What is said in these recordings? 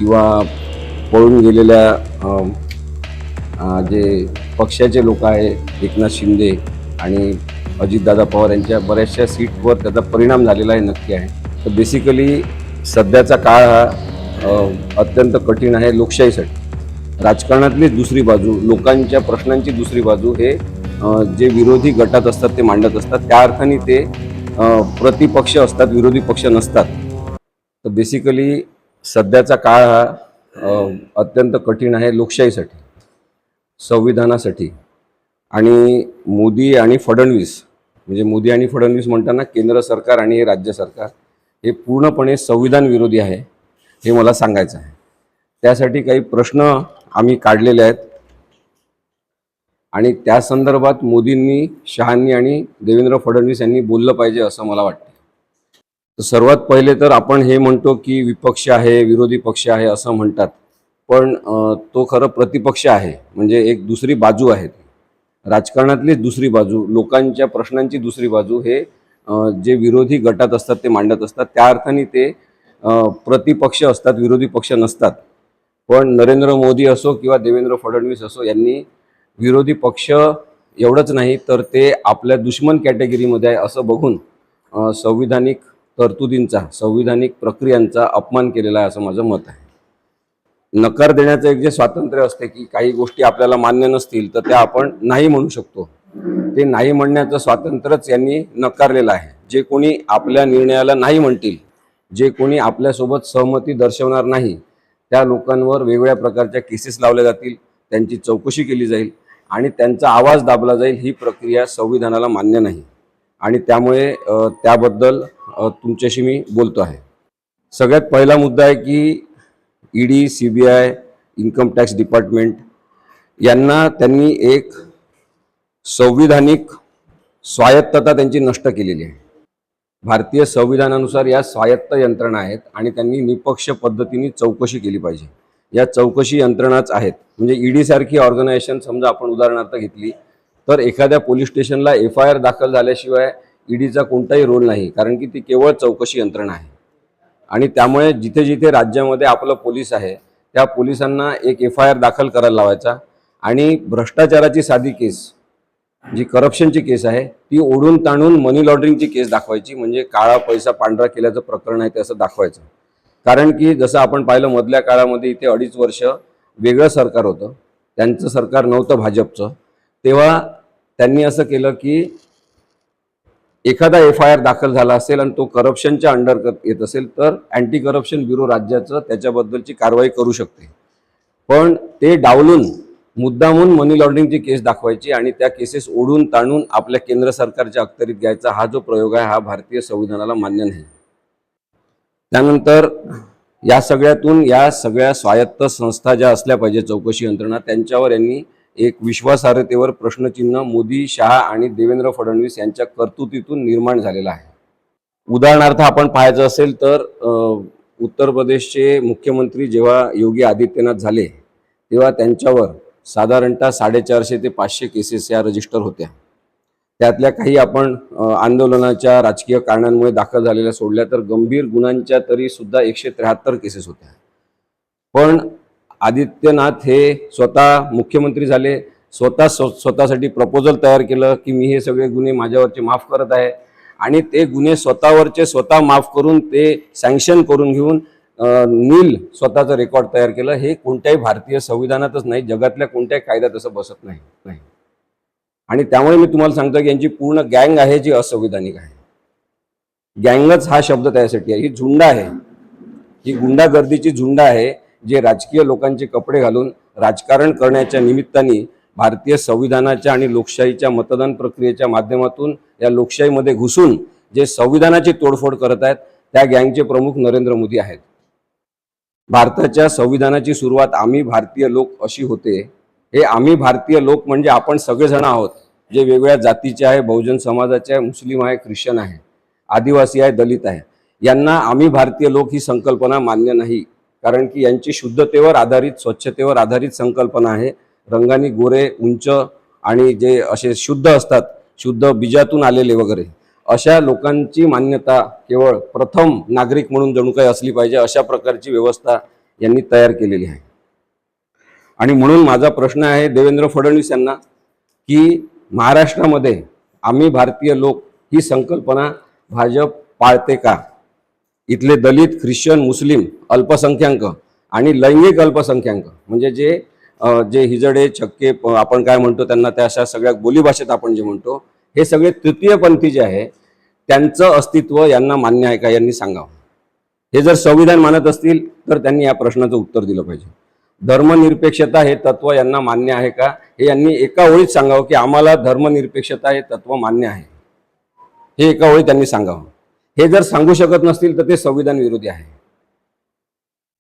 किंवा पळून गेलेल्या जे पक्षाचे लोक आहे एकनाथ शिंदे आणि अजितदादा पवार यांच्या बऱ्याचशा सीटवर त्याचा परिणाम झालेला आहे नक्की आहे. तर बेसिकली सध्याचा काळ हा अत्यंत कठीण आहे लोकशाहीसाठी. राजकारणातलीच दुसरी बाजू लोकांच्या प्रश्नांची दुसरी बाजू हे जे विरोधी गटात असतात ते मांडत असतात. त्या अर्थाने ते प्रतिपक्ष असतात विरोधी पक्ष नसतात. तर बेसिकली सध्याचा काळ हा अत्यंत कठीण आहे लोकशाहीसाठी संविधानासाठी. आणि मोदी आणि फडणवीस म्हणजे मोदी आणि फडणवीस म्हणताना केंद्र सरकार आणि राज्य सरकार हे पूर्णपणे संविधान विरोधी आहे हे मला सांगायचं आहे. त्यासाठी काही प्रश्न आम्ही काढलेले आहेत. आणि त्या संदर्भात मोदींनी शहांनी आणि देवेंद्र फडणवीस यांनी बोललं पाहिजे असं मला वाटतं. तर सर्वात पहिले तर आपण हे म्हणतो की विपक्ष आहे विरोधी पक्ष आहे असं म्हणतात. पण तो खरं प्रतिपक्ष आहे. म्हणजे एक दुसरी बाजू आहे राजकारणातलीच दुसरी बाजू लोकांच्या प्रश्नांची दुसरी बाजू हे जे विरोधी गटात असतात ते मांडत असतात. त्या अर्थाने ते प्रतिपक्ष असतात विरोधी पक्ष नसतात. पण नरेंद्र मोदी असो किंवा देवेंद्र फडणवीस असो यांनी विरोधी पक्ष एवढंच नाही तर ते आपल्या दुश्मन कॅटेगरीमध्ये आहे असं बघून संविधानिक तरतुदींचा संविधानिक प्रक्रियांचा अपमान केलेला आहे असं माझं मत आहे. नकार देण्याचं एक जे स्वातंत्र्य असते की काही गोष्टी आपल्याला मान्य नसतील तर त्या आपण नाही म्हणू शकतो. ते नाही म्हणण्याचं स्वातंत्र्यच यांनी नकारलेलं आहे. जे कोणी आपल्या निर्णयाला नाही म्हणतील जे कोणी आपल्यासोबत सहमती दर्शवणार नाही त्या लोकांवर वेगवेगळ्या प्रकारच्या केसेस लावल्या जातील त्यांची चौकशी केली जाईल आणि त्यांचा आवाज दाबला जाईल ही प्रक्रिया संविधानाला मान्य नाही. आणि त्यामुळे त्याबद्दल तुमच्याशी मी बोलतो आहे. सगळ्यात पहिला मुद्दा आहे की ED C B I income tax department यांना त्यांनी एक संविधानिक स्वायत्तता त्यांची नष्ट केलेली आहे. भारतीय संविधानानुसार या स्वायत्त यंत्रणा आहेत आणि त्यांनी निपक्ष पद्धतीने चौकशी केली पाहिजे. या चौकशी यंत्रणाच आहेत. म्हणजे ईडीसारखी ऑर्गनायझेशन समजा आपण उदाहरणार्थ घेतली तर एखाद्या पोलीस स्टेशनला एफ आय आर दाखल झाल्याशिवाय ईडीचा कोणताही रोल नाही कारण की ती केवळ चौकशी यंत्रणा आहे. आणि त्यामुळे जिथे जिथे राज्यामध्ये आपलं पोलीस आहे त्या पोलिसांना एक एफ आय आर दाखल करायला लावायचा. आणि भ्रष्टाचाराची साधी केस जी करप्शनची केस आहे ती ओढून ताणून मनी लॉन्ड्रिंगची केस दाखवायची म्हणजे काळा पैसा पांढरा केल्याचं प्रकरण आहे ते असं दाखवायचं. कारण की जसं आपण पाहिलं मधल्या काळामध्ये इथे अडीच वर्ष वेगळं सरकार होतं त्यांचं सरकार नव्हतं भाजपचं तेव्हा त्यांनी असं केलं की एखादा एफ आय आर दाखल झाला असेल आणि तो करप्शनच्या अंडर येत असेल तर अँटी करप्शन ब्युरो राज्याचं त्याच्याबद्दलची कारवाई करू शकते. पण ते डावलून मुद्दामून मनी लॉन्ड्रिंगची केस दाखवायची आणि त्या केसेस ओढून ताणून आपल्या केंद्र सरकारच्या अखत्यारीत घ्यायचा हा जो प्रयोग आहे हा भारतीय संविधानाला मान्य नाही. त्यानंतर या सगळ्यातून या सगळ्या स्वायत्त संस्था ज्या असल्या पाहिजे चौकशी यंत्रणा त्यांच्यावर यांनी एक विश्वासार्हतेवर प्रश्नचिन्ह मोदी शहा आणि देवेंद्र फडणवीस यांच्या कर्तृत्वातून निर्माण झालेला आहे. उदाहरणार्थ आपण पाहायचं असेल तर उत्तर प्रदेशचे मुख्यमंत्री जेव्हा योगी आदित्यनाथ झाले तेव्हा त्यांच्यावर साधारणतः साडेचारशे ते पाचशे केसेस या रजिस्टर होत्या. त्यातल्या काही आपण आंदोलनाच्या राजकीय कारणांमुळे दाखल झालेल्या सोडल्या तर गंभीर गुन्ह्यांच्या तरी सुद्धा एकशे त्र्याहत्तर केसेस होत्या. पण आदित्यनाथ हे स्वतः मुख्यमंत्री झाले. स्वतः स्व- स्वतःसाठी प्रपोजल तयार केलं की मी हे सगळे गुन्हे माझ्यावरचे माफ करत आहे. आणि ते गुन्हे स्वतःवरचे स्वतः माफ करून ते सँक्शन करून घेऊन नील स्वतःचं रेकॉर्ड तयार केलं. हे कोणत्याही भारतीय संविधानातच नाही. जगातल्या कोणत्याही कायद्यात असं बसत नाही. नाही. आणि त्यामुळे मी तुम्हाला सांगतो की यांची पूर्ण गँग आहे जी असंविधानिक आहे. गँगच हा शब्द त्यासाठी आहे. ही झुंड आहे. ही गुंडागर्दीची झुंड आहे. जे राजकीय लोकांचे कपडे घालून राजकारण करण्याच्या निमित्ताने भारतीय संविधानाच्या आणि लोकशाहीच्या मतदान प्रक्रियेच्या माध्यमातून या लोकशाहीमध्ये घुसून जे संविधानाची तोडफोड करत आहेत त्या गँगचे प्रमुख नरेंद्र मोदी आहेत. भारताच्या संविधानाची सुरुवात आम्ही भारतीय लोक अशी होते. हे आम्ही भारतीय लोक म्हणजे आपण सगळेजण आहोत जे वेगवेगळ्या जातीचे आहे बहुजन समाजाचे आहे मुस्लिम आहे ख्रिश्चन आहे आदिवासी आहे दलित आहे. यांना आम्ही भारतीय लोक ही संकल्पना मान्य नाही. कारण की यांची शुद्धतेवर आधारित स्वच्छतेवर आधारित संकल्पना आहे. रंगाने गोरे उंच आणि जे असे शुद्ध असतात शुद्ध बीजातून आलेले वगैरे अशा लोकांची मान्यता केवळ प्रथम नागरिक म्हणून जणू काही असली पाहिजे अशा प्रकारची व्यवस्था यांनी तयार केलेली आहे. आणि म्हणून माझा प्रश्न आहे देवेंद्र फडणवीस यांना की महाराष्ट्रामध्ये आम्ही भारतीय लोक ही संकल्पना भाजप पाळते का? इथले दलित ख्रिश्चन मुस्लिम अल्पसंख्याक आणि लैंगिक अल्पसंख्याक. म्हणजे जे जे हिजडे छक्के आपण काय म्हणतो त्यांना त्या अशा सगळ्या बोलीभाषेत आपण जे म्हणतो हे सगळे तृतीयपंथी जे आहे त्यांचं अस्तित्व यांना मान्य आहे का यांनी सांगावं. हे जर संविधान मानत असतील तर त्यांनी या प्रश्नाचं उत्तर दिलं पाहिजे. धर्मनिरपेक्षता हे तत्व यांना मान्य आहे का हे यांनी एका ओळीत सांगावं की आम्हाला धर्मनिरपेक्षता हे तत्व मान्य आहे. हे एका ओळीत त्यांनी सांगावं. हे जर सांगू शकत नसतील तर ते संविधान विरोधी आहे.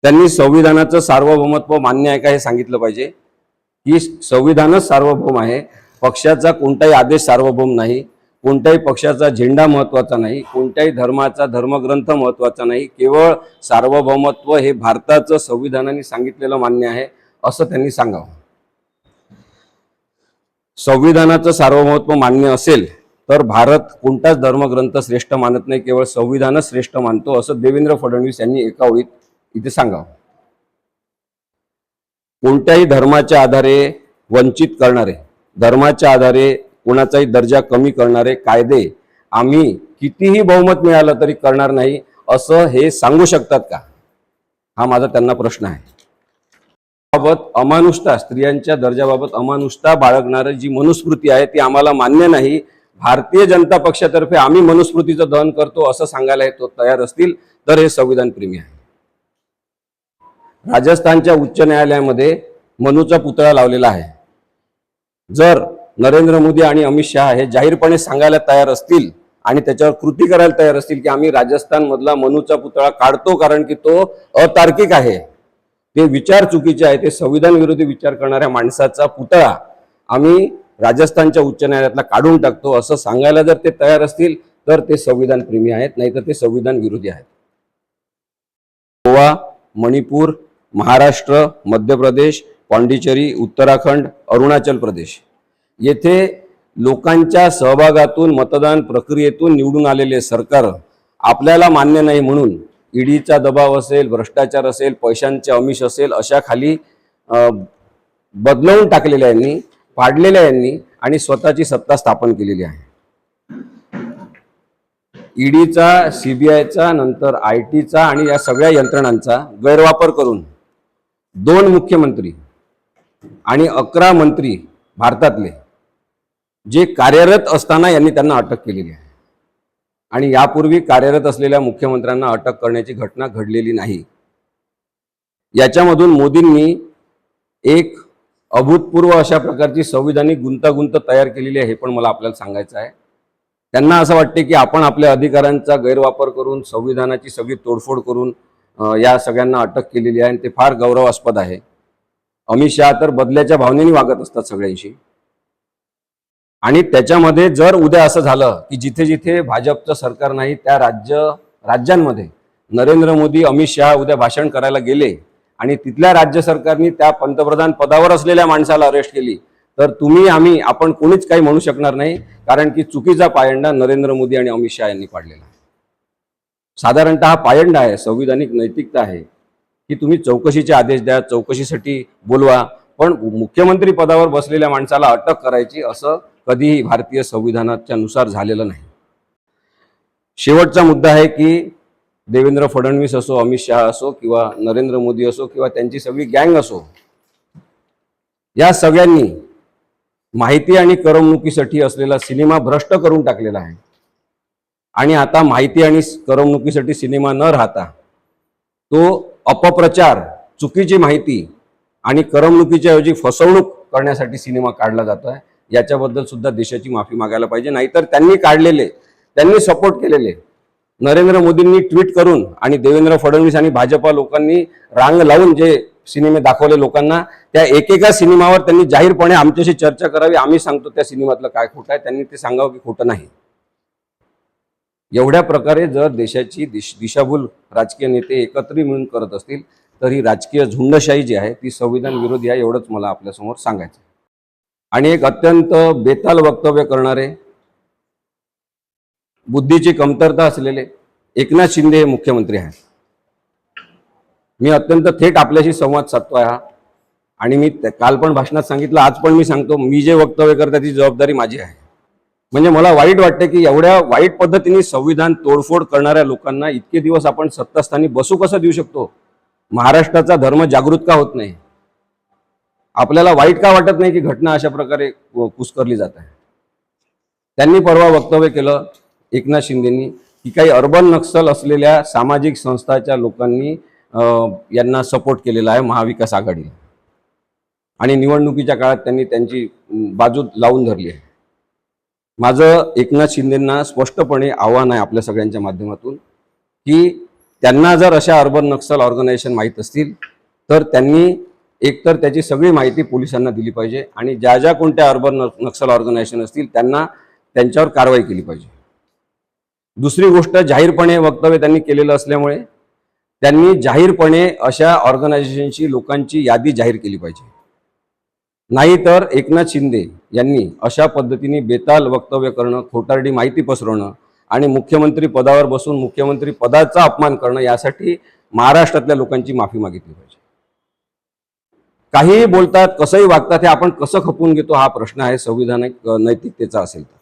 त्यांनी संविधानाचं सार्वभौमत्व मान्य आहे का हे सांगितलं पाहिजे. की संविधानच सार्वभौम आहे. पक्षाचा कोणताही आदेश सार्वभौम नाही. कोणत्याही पक्षाचा झेंडा महत्त्वाचा नाही. कोणत्याही धर्माचा धर्मग्रंथ महत्त्वाचा नाही. केवळ सार्वभौमत्व हे भारताचं संविधानाने सांगितलेलं मान्य आहे असं त्यांनी सांगावं. संविधानाचं सार्वभौमत्व मान्य असेल तर भारत कोणताच धर्मग्रंथ श्रेष्ठ मानत नाही केवळ संविधानच श्रेष्ठ मानतो असं देवेंद्र फडणवीस यांनी एका ओळीत इथे सांगावं. कोणत्याही धर्माच्या आधारे वंचित करणारे धर्माच्या आधारे कोणाचाही दर्जा कमी करणारे कायदे आम्ही कितीही बहुमत मिळालं तरी करणार नाही असं हे सांगू शकतात का? हा माझा त्यांना प्रश्न आहे. बाबत अमानुषता स्त्रियांच्या दर्जाबाबत अमानुषता बाळगणारी जी मनुस्मृती आहे ती आम्हाला मान्य नाही भारतीय जनता पक्षातर्फे आम्ही मनुस्मृतीचं दहन करतो असं सांगायला येतो तयार असतील तर हे संविधान प्रेमी आहे. राजस्थानच्या उच्च न्यायालयामध्ये मनूचा पुतळा लावलेला आहे. जर नरेंद्र मोदी आणि अमित शहा हे जाहीरपणे सांगायला तयार असतील आणि त्याच्यावर कृती करायला तयार असतील की आम्ही राजस्थानमधला मनूचा पुतळा काढतो कारण की तो अतार्किक आहे ते विचार चुकीचे आहे ते संविधान विरोधी विचार करणाऱ्या माणसाचा पुतळा आम्ही राजस्थानच्या उच्च न्यायालयातला काढून टाकतो असं सांगायला जर ते तयार असतील तर ते संविधान प्रेमी आहेत नाहीतर ते संविधान विरोधी आहेत. गोवा मणिपूर महाराष्ट्र मध्य प्रदेश पांडिचेरी उत्तराखंड अरुणाचल प्रदेश. येथे लोकांच्या सहभागातून मतदान प्रक्रियेतून निवडून आलेले सरकार आपल्याला मान्य नाही म्हणून ईडीचा दबाव असेल भ्रष्टाचार असेल पैशांचे अमिष असेल अशा खाली बदलवून टाकलेल्यांनी पाडलेल्या यांनी आणि स्वतःची सत्ता स्थापन केलेली आहे. ईडीचा सीबीआयचा नंतर आय टीचा आणि या सगळ्या यंत्रणांचा गैरवापर करून दोन मुख्यमंत्री आणि अकरा मंत्री भारतातले जे कार्यरत असताना यांनी त्यांना अटक केलेली आहे. आणि यापूर्वी कार्यरत असलेल्या मुख्यमंत्र्यांना अटक करण्याची घटना घडलेली नाही. याच्यामधून मोदींनी एक अभूतपूर्व अशा प्रकारची संविधानिक गुंतागुंत तयार केलेली आहे हे पण मला आपल्याला सांगायचं आहे. त्यांना असं वाटते की आपण आपल्या अधिकारांचा गैरवापर करून संविधानाची सगळी तोडफोड करून या सगळ्यांना अटक केलेली आहे आणि ते फार गौरवास्पद आहे. अमित शहा तर बदल्याच्या भावनेने वागत असतात सगळ्यांशी. आणि त्याच्यामध्ये जर उद्या असं झालं की जिथे जिथे भाजपचं सरकार नाही त्या राज्य राज्यांमध्ये नरेंद्र मोदी अमित शहा उद्या भाषण करायला गेले आणि तिथल्या राज्य सरकारनी त्या पंतप्रधान पदावर असलेल्या माणसाला अरेस्ट केली. तर तुम्ही आम्ही आपण कोणीच काही म्हणू शकणार नाही कारण की चुकीचा पायंडा नरेंद्र मोदी आणि अमित शहा यांनी पाडलेला आहे. साधारणतः हा पायंडा आहे संविधानिक नैतिकता आहे की तुम्ही चौकशीचे आदेश द्या चौकशीसाठी बोलवा पण मुख्यमंत्री पदावर बसलेल्या माणसाला अटक करायची असं कधीही भारतीय संविधानाच्या नुसार झालेलं नाही. शेवटचा मुद्दा आहे की देवेंद्र फडणवीस असो अमित शहा असो किंवा नरेंद्र मोदी असो किंवा त्यांची सगळी गँग असो या सगळ्यांनी माहिती आणि करमणुकीसाठी असलेला सिनेमा भ्रष्ट करून टाकलेला आहे. आणि आता माहिती आणि करमणुकीसाठी सिनेमा न राहता तो अपप्रचार चुकीची माहिती आणि करमणुकीच्या ऐवजी फसवणूक करण्यासाठी सिनेमा काढला जातोय याच्याबद्दल सुद्धा देशाची माफी मागायला पाहिजे. नाहीतर त्यांनी काढलेले त्यांनी सपोर्ट केलेले नरेंद्र मोदींनी ट्विट करून आणि देवेंद्र फडणवीस आणि भाजपा लोकांनी रांग लावून जे सिनेमे दाखवले लोकांना त्या एकेका सिनेमावर त्यांनी जाहीरपणे आमच्याशी चर्चा करावी. आम्ही सांगतो त्या सिनेमातलं काय खोटं आहे. त्यांनी ते सांगावं की खोटं नाही. एवढ्या प्रकारे जर देशाची दिश दिशाभूल राजकीय नेते एकत्रित मिळून करत असतील तर ही राजकीय झुंडशाही जी आहे ती संविधान विरोधी आहे एवढंच मला आपल्यासमोर सांगायचं आहे. आणि एक अत्यंत बेताल वक्तव्य करणारे बुद्धीची कमतरता असलेले एकनाथ शिंदे हे मुख्यमंत्री आहेत. मी अत्यंत थेट आपल्याशी संवाद साधतोय हा. आणि मी त्या- काल पण भाषणात सांगितलं आज पण मी सांगतो मी जे वक्तव्य करतो त्याची जबाबदारी माझी आहे. म्हणजे मला वाईट वाटते की एवढ्या वाईट पद्धतीने संविधान तोडफोड करणाऱ्या लोकांना इतके दिवस आपण सत्तास्थानी बसू कसं देऊ शकतो? महाराष्ट्राचा धर्म जागृत का होत नाही? आपल्याला वाईट का वाटत नाही की घटना अशा प्रकारे कुस्करली जात आहे? त्यांनी परवा वक्तव्य केलं एकनाथ शिंदेनी की काही अर्बन नक्सल असलेल्या सामाजिक संस्थाच्या लोकांनी यांना सपोर्ट केलेला आहे महाविकास आघाडीला आणि निवडणुकीच्या काळात त्यांनी त्यांची बाजू लावून धरली आहे. माझं एकनाथ शिंदेंना स्पष्टपणे आव्हान आहे आपल्या सगळ्यांच्या माध्यमातून की त्यांना जर अशा अर्बन नक्सल ऑर्गनायझेशन माहीत असतील तर त्यांनी एकतर त्याची सगळी माहिती पोलिसांना दिली पाहिजे आणि ज्या ज्या कोणत्या अर्बन नक्सल ऑर्गनायझेशन असतील त्यांना त्यांच्यावर कारवाई केली पाहिजे. दुसरी गोष्ट जाहीरपणे वक्तव्य त्यांनी केलेलं असल्यामुळे त्यांनी जाहीरपणे अशा ऑर्गनायझेशनची लोकांची यादी जाहीर केली पाहिजे. नाहीतर एकनाथ शिंदे यांनी अशा पद्धतीने बेताल वक्तव्य करणं खोटारडी माहिती पसरवणं आणि मुख्यमंत्री पदावर बसून मुख्यमंत्री पदाचा अपमान करणं यासाठी महाराष्ट्रातल्या लोकांची माफी मागितली पाहिजे. काहीही बोलतात कसंही वागतात हे आपण कसं खपून घेतो हा प्रश्न आहे. संविधानिक नैतिकतेचा असेल तर.